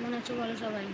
কেমন আছো বলো সবাই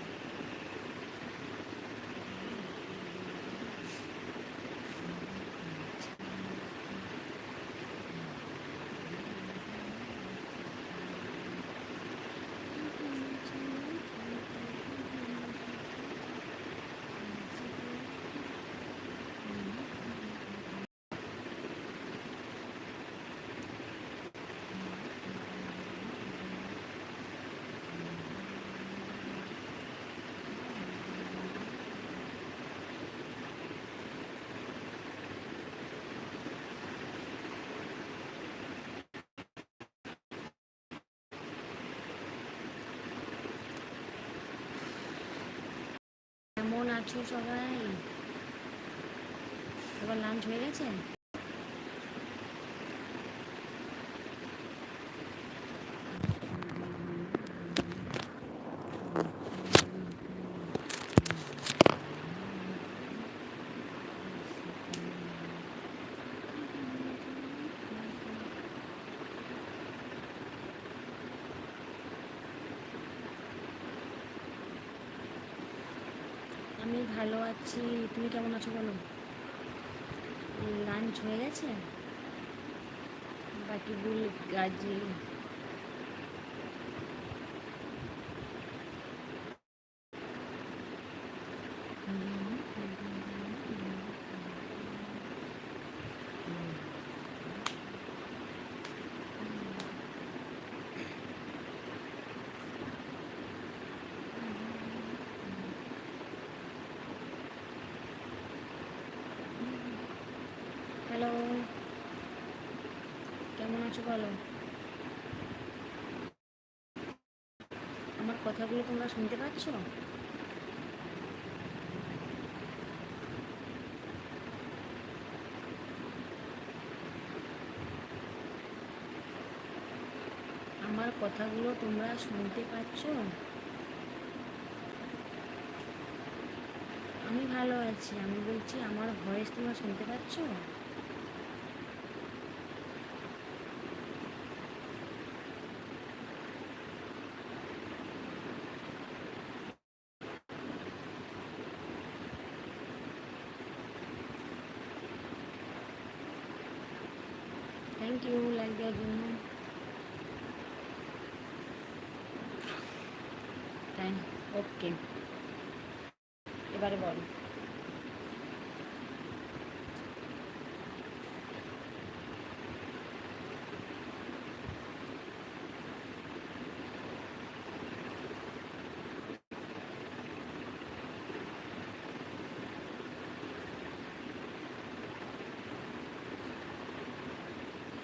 কেমন আছো সবাই এবার লাঞ্চ হয়ে গেছে? ভালো আছি। তুমি কেমন আছো বলো? লাঞ্চ হয়ে গেছে? বাকি বলি গাজি আছো বলো? আমার কথাগুলো তোমরা শুনতে পাচ্ছ? আমার কথাগুলো তোমরা শুনতে পাচ্ছ? আমি ভালো আছি। আমি বলছি, আমার ভয়েস তোমরা শুনতে পাচ্ছ? থ্যাংক ইউ লাইক দেওয়ার জন্য তাই ওকে এবারে বল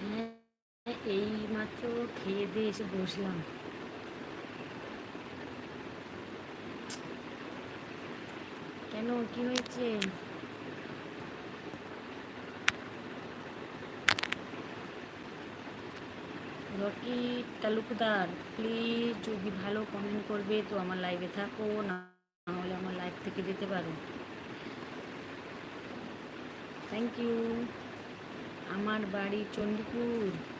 হ্যাঁ এই মাত্র খেয়ে দিয়ে এসে বসলাম। কেন? কি হয়েছে? রকি তালুকদার প্লিজ যদি ভালো কমেন্ট করবে তো আমার লাইভে থাকো, না হলে আমার লাইভ থেকে যেতে পারো। থ্যাংক ইউ আমার বাড়ি চণ্ডীপুর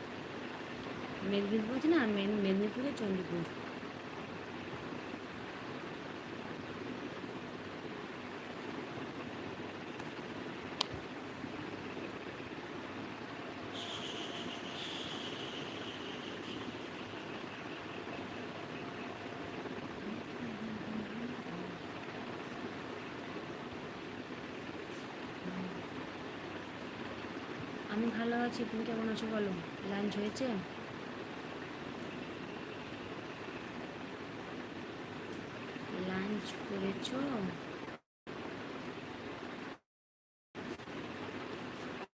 মেদিনীপুর আছে না মেদিনীপুরে চণ্ডীপুর আমি ভালো আছি তুমি কেমন আছো বলো? লাঞ্চ হয়েছে? কাজ করেছ?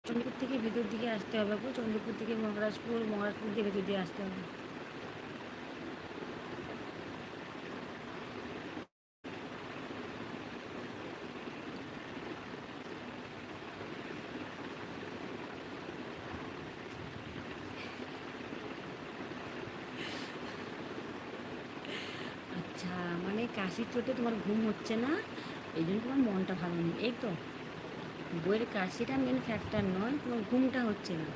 চন্দ্রপুর থেকে ভেতর দিকে আসতে হবে গো। চন্দ্রপুর থেকে মহারাজপুর মহারাজপুর দিয়ে ভেতর দিয়ে আসতে হবে। কাশির চোটে তোমার ঘুম হচ্ছে না, এই জন্য তোমার মনটা ভালো নেই, এই তো। বইয়ের কাশিটা মেন ফ্যাক্টর নয়, তোমার ঘুমটা হচ্ছে না।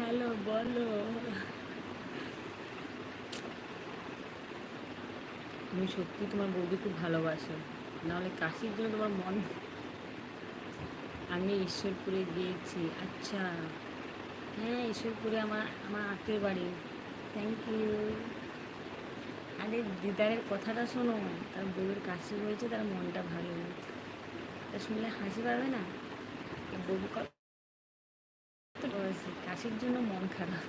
হ্যালো, বলো। তুমি সত্যি তোমার বৌদি খুব ভালোবাসো, নাহলে কাশির জন্য তোমার মন আমি ঈশ্বরপুরে গিয়েছি। আচ্ছা। হ্যাঁ ঈশ্বরপুরে আমার আমার আত্মীয় বাড়ি। থ্যাংক ইউ আরে, দিদারের কথাটা শোনো। তার বউয়ের কাশি হয়েছে তার মনটা ভালো। হয়েছে তা শুনলে হাসি পাবে না? বউ কাশির জন্য মন খারাপ।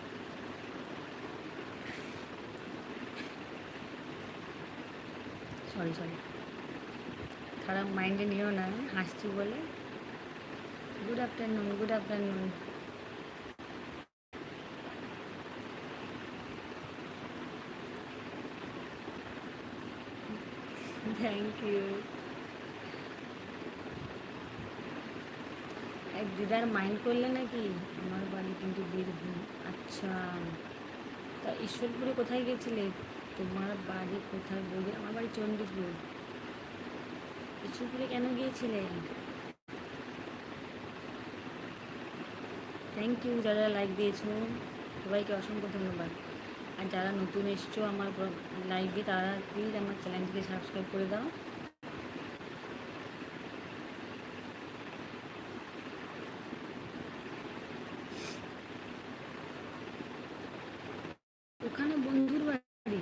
সরি সরি খারাপ মাইন্ডে নিও না, হাসছি বলে। Good afternoon good afternoon thank you এক দিদার মাইন্ড করলে নাকি? আমার বাড়ি কিন্তু বীরভূম। আচ্ছা তা ঈশ্বরপুরে কোথায় গেছিলে? তোমার বাড়ি কোথায় বলি? আমার বাড়ি চণ্ডীপুর। ঈশ্বরপুরে কেন গিয়েছিলে? থ্যাংক ইউ যারা লাইক দিয়েছ, সবাইকে অসংখ্য ধন্যবাদ। আর যারা নতুন এসছো আমার লাইভে তারা প্লিজ আমার চ্যানেলটিকে সাবস্ক্রাইব করে দাও। ওখানে বন্ধুর বাড়ি?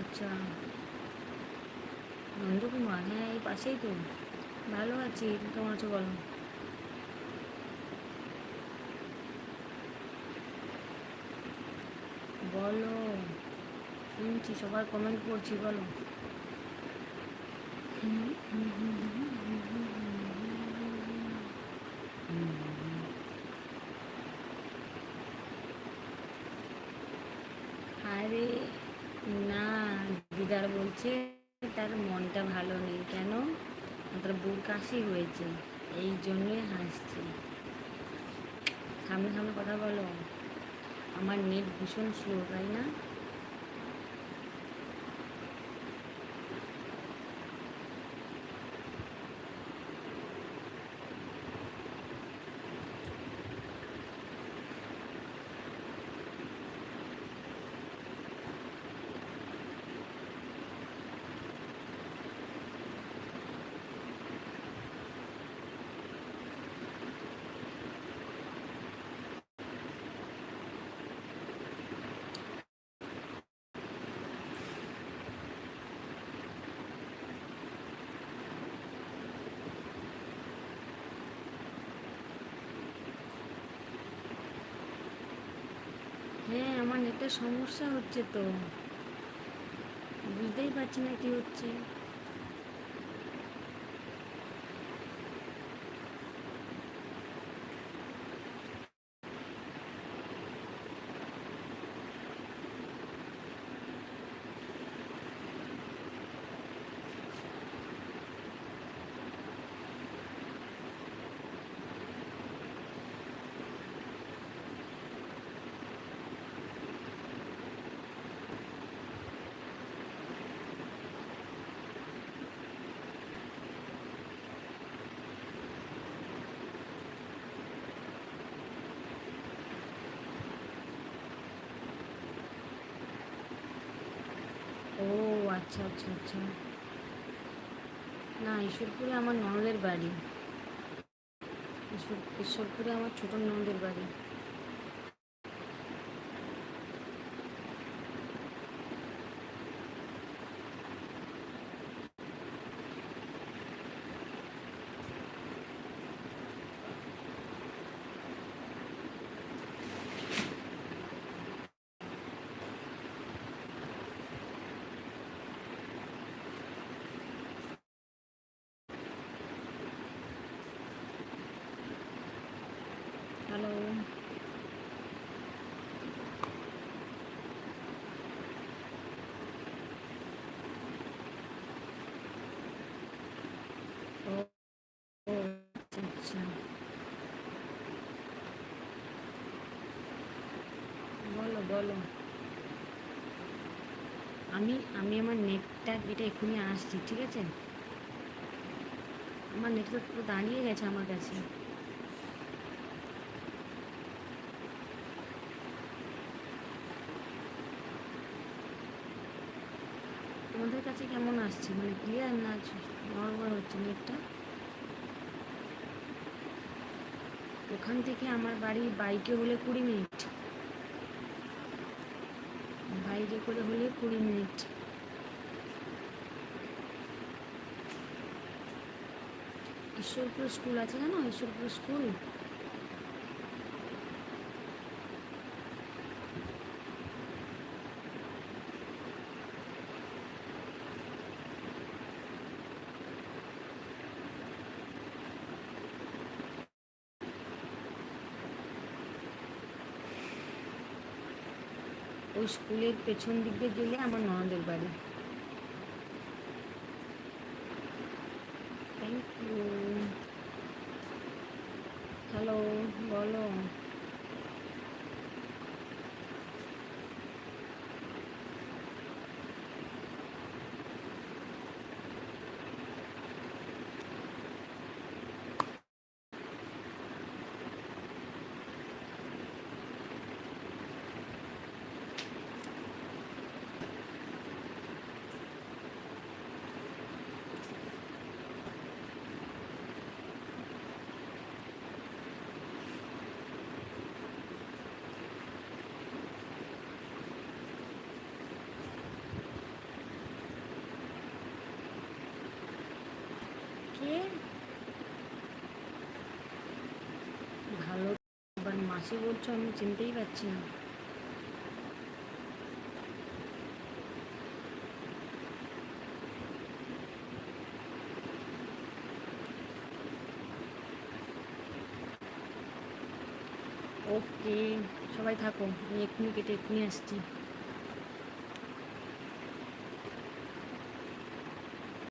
আচ্ছা। নন্দকুমার হ্যাঁ এই পাশেই তো। ভালো আছি কেমন আছো বলো? বলো। শুনছি সবার কমেন্ট করছি বলো। আরে না, দিদার বলছে তার মনটা ভালো নেই। কেন? তার বুক কাশি হয়েছে, এই জন্যই হাসছে। সামনে সামনে কথা বলো। আমার নেট ভীষণ স্লো তাই না? হ্যাঁ আমার নেটের সমস্যা হচ্ছে তো। বুঝতেই পারছি না কি হচ্ছে। ও আচ্ছা আচ্ছা আচ্ছা। না, ঈশ্বরপুরে আমার ননদের বাড়ি। ঈশ্বর, ঈশ্বরপুরে আমার ছোট ননদের বাড়ি। বলো আমি আমি আমার নেটটা, এটা এক্ষুনি আসছি, ঠিক আছে? আমার নেটটা পুরো দাঁড়িয়ে গেছে আমার কাছে। তোমাদের কাছে কেমন আসছে? মানে ক্লিয়ার না নর্মাল হচ্ছে নেটটা? ওখান থেকে আমার বাড়ি বাইকে হলে কুড়ি মিনিট। বাইকে করে হলে কুড়ি মিনিট। ঈশ্বরপুর স্কুল আছে জানো? ঈশ্বরপুর স্কুল? স্কুলের পেছন দিক দিয়ে গেলে আমার ননদের বাড়ি। থ্যাংক ইউ হ্যালো বলো কে ভালো এবার মাসি বলছো আমি চিনতেই পারছি না ওকে সবাই থাকো আমি এক্ষুনি কেটে এক্ষুনি আসছি